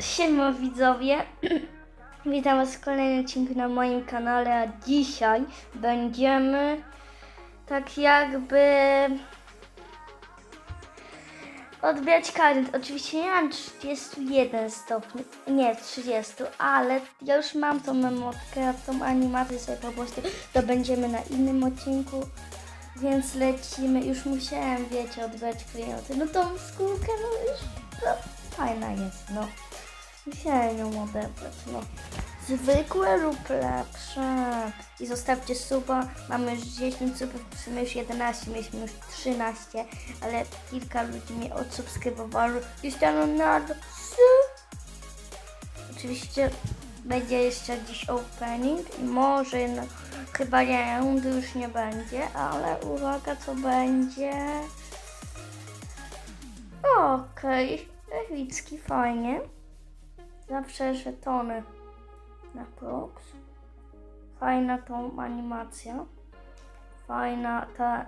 Siema widzowie, witam was w kolejnym odcinku na moim kanale, a dzisiaj będziemy tak jakby odbierać kary. Oczywiście nie mam 31 stopni, nie 30, ale ja już mam tą memotkę, tą animację sobie po prostu dobędziemy na innym odcinku. Więc lecimy, już musiałem, wiecie, odbrać klienty. No tą skórkę, no już no, fajna jest, no. Musiałem ją odebrać, no. Zwykłe lub lepsze. I zostawcie suba. Mamy już 10 subów, w sumie już 11, mieliśmy już 13, ale kilka ludzi mnie odsubskrybowało. Cristiano Ronaldo. Su. Oczywiście będzie jeszcze dziś opening i może no, chyba rundy już nie będzie, ale uwaga co będzie. Okej, okay. Fajnie. Zawsze żetony na prox. Fajna tą animacja. Fajna ta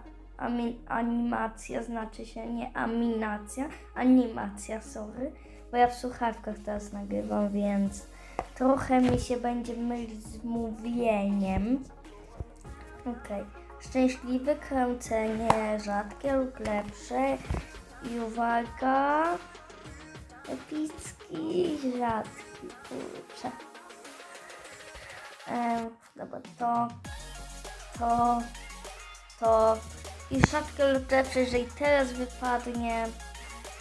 animacja, znaczy się nie aminacja, animacja, sorry. Bo ja w słuchawkach teraz nagrywam, więc trochę mi się będzie mylić z mówieniem. Okej. Szczęśliwe kręcenie, rzadkie lub lepsze. I uwaga. Epicki, rzadki, kurczę. Em, dobra, to, to, to. I rzadkie lub jeżeli teraz wypadnie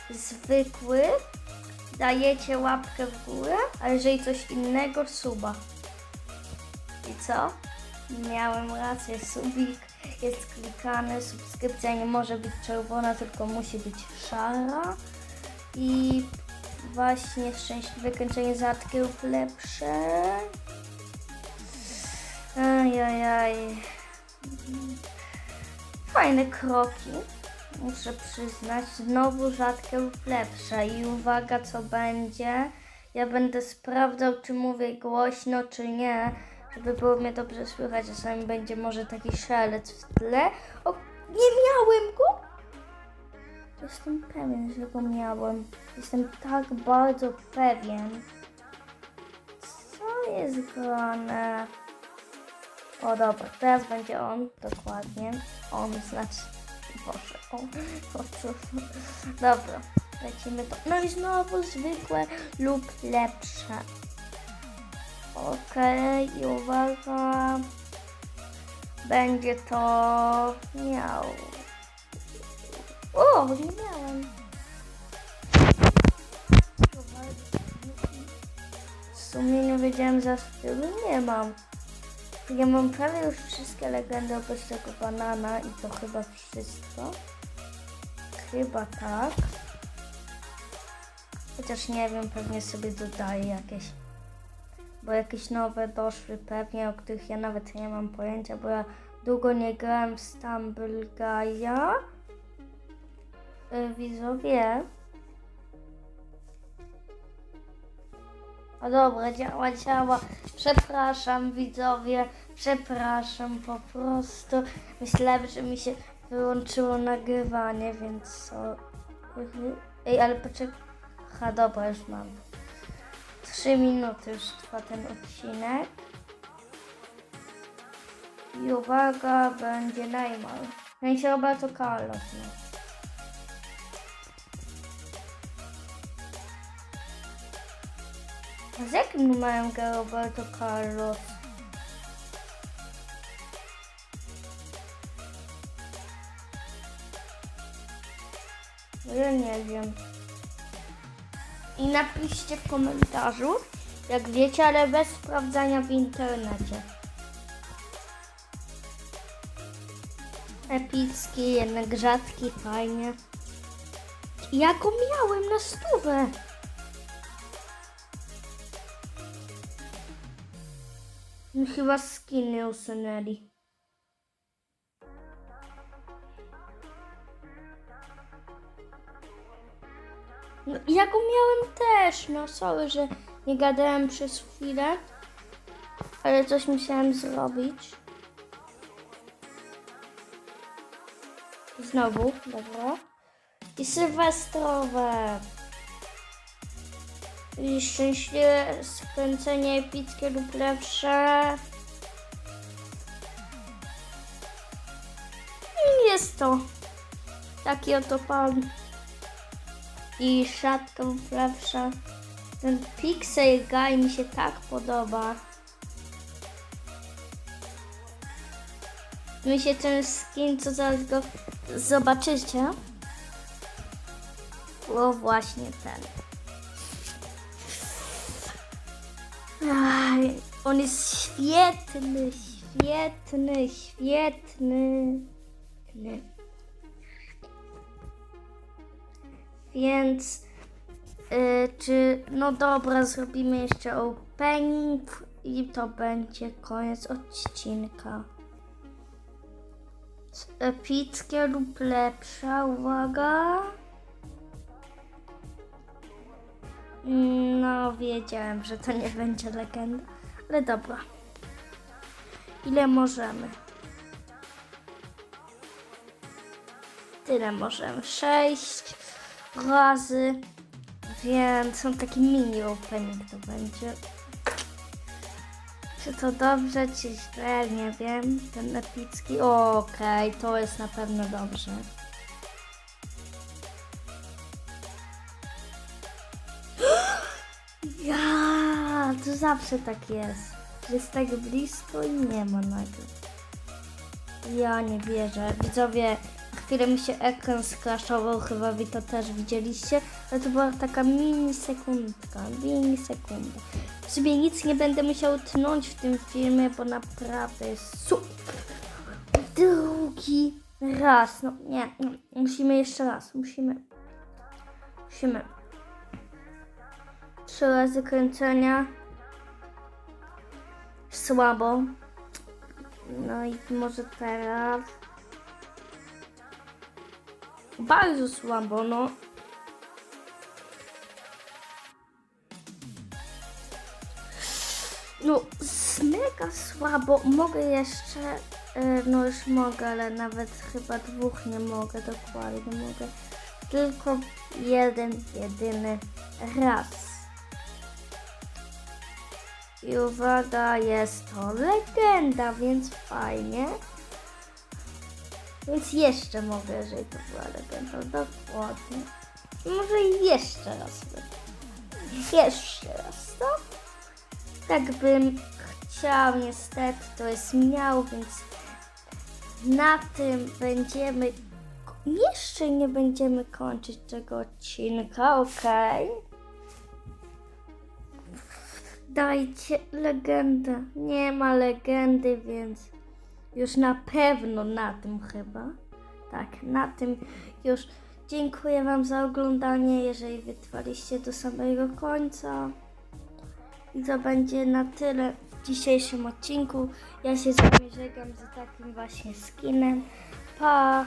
zwykły, dajecie łapkę w górę, a jeżeli coś innego, suba. I co? Miałem rację, subik jest klikany, subskrypcja nie może być czerwona, tylko musi być szara. I właśnie szczęśliwe kończenie rzadkie lub lepsze. Ajajaj. Fajne kroki, muszę przyznać. Znowu rzadkie lub lepsze. I uwaga, co będzie. Ja będę sprawdzał, czy mówię głośno, czy nie, żeby było mnie dobrze słychać. Czasami będzie może taki szelec w tle. O, nie miałem go! Jestem pewien, że go miałem. Jestem tak bardzo pewien. Co jest grane? O dobra, teraz będzie on, dokładnie. On znaczy, Boże, on, o co? Dobra, lecimy to. No i znowu zwykłe lub lepsze. Okej, i uwaga. Będzie to. O, miałem. W sumie nie wiedziałem, że stylu nie mam. Ja mam prawie już wszystkie legendy oprócz tego banana i to chyba wszystko. Chyba tak. Chociaż nie wiem, pewnie sobie dodaję jakieś. Bo jakieś nowe doszły pewnie, o których ja nawet nie mam pojęcia, bo ja długo nie grałem w Stumble Guy'a. Y, Widzowie. O dobra, działa, działa. Przepraszam widzowie, przepraszam po prostu. Myślałem, że mi się wyłączyło nagrywanie, więc so... Ej, ale poczekaj. Ha, dobra, już mam. Trzy minuty już trwa ten odcinek. I uwaga, będzie Neymar. No i się Roberto Carlos. No. A z jakim numerem gra Roberto Carlos? Ja nie wiem. I napiszcie w komentarzu, jak wiecie, ale bez sprawdzania w internecie. Epicki, jednak rzadki, fajnie. Ja go miałem na stówę. Chyba skiny usunęli. No, ja go miałem też, no sorry, że nie gadałem przez chwilę, ale coś musiałem zrobić. Znowu, dobra. I sylwestrowe. Szczęśliwe skręcenie epickie lub lepsze. I Jest to taki oto pan. I szatka lub lepsza. Ten Pixel Guy mi się tak podoba. Mi się ten skin, co zaraz go zobaczycie. O, właśnie ten. On jest świetny, świetny, świetny. Więc y, czy no dobra, zrobimy jeszcze opening i to będzie koniec odcinka. Epickie lub lepsza, uwaga. No, wiedziałem, że to nie będzie legenda, ale dobra. Ile możemy? Tyle możemy. Sześć razy, więc on taki mini opening to będzie. Czy to dobrze, czy źle, nie wiem. Ten epicki. Okej, to jest na pewno dobrze. Zawsze tak jest. Jest tak blisko i nie ma nagle. Ja nie wierzę. Widzowie, chwilę mi się ekran skraszował, chyba wy to też widzieliście, ale to była taka mini sekundka, mini sekunda. Sobie nic nie będę musiał tnąć w tym filmie, bo naprawdę jest super. Drugi raz, no nie, no, musimy jeszcze raz, musimy, musimy. Trzy razy kręcenia. Słabo. No i może teraz. Bardzo słabo, no. No, mega słabo. Mogę jeszcze, e, no już mogę, ale nawet chyba dwóch nie mogę, dokładnie mogę. Tylko jeden, jedyny raz. I uwaga, jest to legenda, więc fajnie. Więc jeszcze mogę, jeżeli to była legenda, dokładnie. Może jeszcze raz. Jeszcze raz, to? Tak bym chciał, niestety to jest miał, więc na tym będziemy. Jeszcze nie będziemy kończyć tego odcinka, okej? Dajcie legendę. Nie ma legendy, więc już na pewno na tym chyba. Tak, na tym już. Dziękuję Wam za oglądanie, jeżeli wytrwaliście do samego końca. I to będzie na tyle w dzisiejszym odcinku. Ja się z Wami żegnam z takim właśnie skinem. Pa!